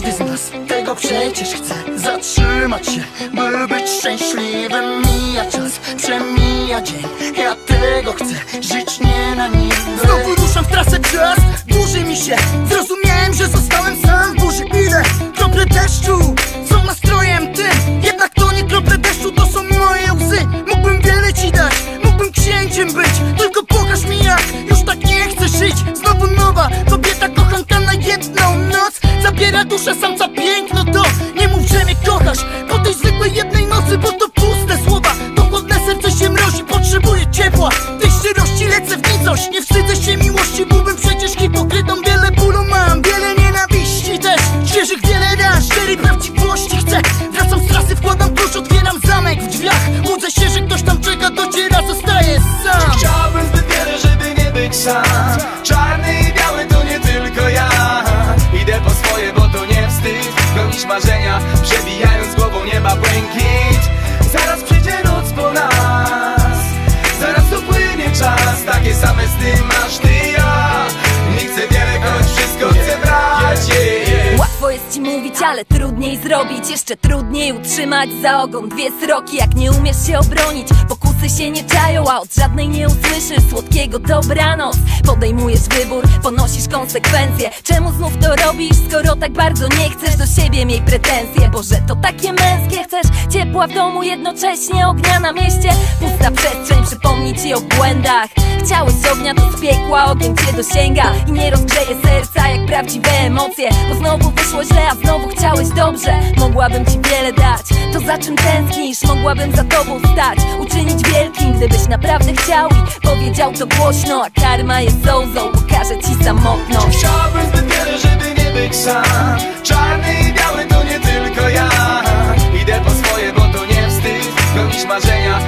Każdy z nas tego przecież chce. Zatrzymać się, by być szczęśliwym. Mija czas, przemija dzień. Ja tego chcę, żyć nie na niby Znowu ruszam w trasę czas, dłuży mi się. Zrozumiałem, że zostałem sam w burzy. Ile? Krople deszczu. Są nastrojem tym? Jednak to nie krople deszczu, to są moje łzy. Mógłbym wiele ci dać, mógłbym księciem być. Tylko pokaż Zabiera duszę samca piękno to. Nie mów, że mnie kochasz po tej zwykłej jednej nocy Bo to puste słowa, to chłodne serce się mrozi Potrzebuję ciepła, tej szczerości lecę w nicość Nie wstydzę się miłości, byłbym przecież hipokrytą Wiele bólu mam, wiele nienawiści też Świeżych wiele raz, szczerej prawdziwości chcę. Wracam z trasy, wkładam klucz, otwieram zamek w drzwiach. Łudzę się, że ktoś tam czeka, dociera, zostaję sam. Chciałbym zbyt wiele, żeby nie być sam Gonić marzenia, przebijając głową nieba błękit. Zaraz przyjdzie noc po nas Zaraz upłynie czas Takie same sny masz ty ja. Nie chcę wiele, choć wszystko chcę brać yeah. Łatwo jest ci mówić, ale trudniej zrobić. Jeszcze trudniej utrzymać za ogon dwie sroki. Jak nie umiesz się obronić, pokusy się nie czają A od żadnej nie usłyszysz słodkiego dobranoc. Podejmujesz wybór, ponosisz konsekwencje. Czemu znów to robisz, skoro tak bardzo nie chcesz do siebie miej pretensje? Boże, to takie męskie Chcesz ciepła w domu, jednocześnie ognia na mieście. Pusta przestrzeń przypomni ci o błędach Chciałeś ognia, to z piekła ogień cię dosięga I nie rozgrzeje serca jak prawdziwe emocje. Bo znowu wyszło źle, a znowu chciałeś dobrze. Mogłabym ci wiele dać, to za czym tęsknisz? Mogłabym za tobą stać, uczynić wielkim Gdybyś naprawdę chciał i powiedział to głośno A karma jest zołzą, pokaże ci samotność. Chciałbym zbyt wiele, żeby nie być sam. Czarny i biały to nie tylko ja. Idę po swoje, bo to nie wstyd. Gonić marzenia,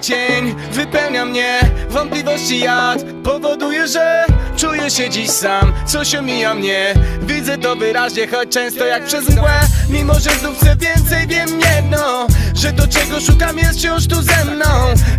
Cień, wypełnia mnie. Wątpliwości jad powoduje, że Czuję się dziś sam, coś omija mnie. Widzę to wyraźnie, choć często jak przez mgłę Mimo, że znów chcę więcej, wiem jedno Że to czego szukam jest wciąż tu ze mną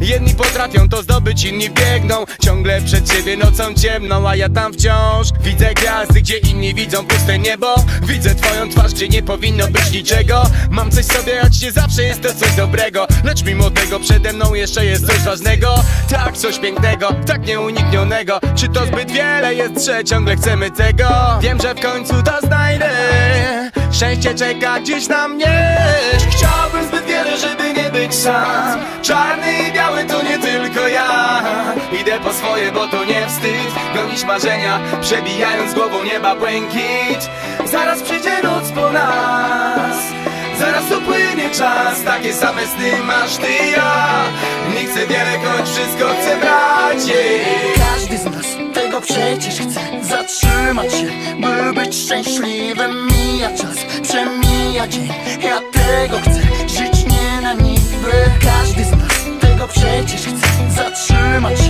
Jedni potrafią to zdobyć, inni biegną. Ciągle przed siebie nocą ciemną, a ja tam wciąż Widzę gwiazdy, gdzie inni widzą puste niebo. Widzę twoją twarz, gdzie nie powinno być niczego. Mam coś sobie, choć nie zawsze jest to coś dobrego. Lecz mimo tego przede mną jeszcze jest coś ważnego. Tak, coś pięknego, tak nieuniknionego. Czy to zbyt wiele jest, że ciągle chcemy tego? Wiem, że w końcu to znajdę. Szczęście czeka gdzieś na mnie. Chciałbym zbyt wiele, żeby nie być sam. Czarny i biały to nie tylko ja. Idę po swoje, bo to nie wstyd Gonić marzenia, przebijając głową nieba błękit. Zaraz przyjdzie noc po nas Zaraz upłynie czas, takie same sny masz ty i ja. Nie chcę wiele, choć wszystko chcę brać. Każdy z nas tego przecież chce Zatrzymać się, by być szczęśliwym. Mija czas, przemija dzień. Ja tego chcę, żyć Każdy z nas tego przecież chce Zatrzymać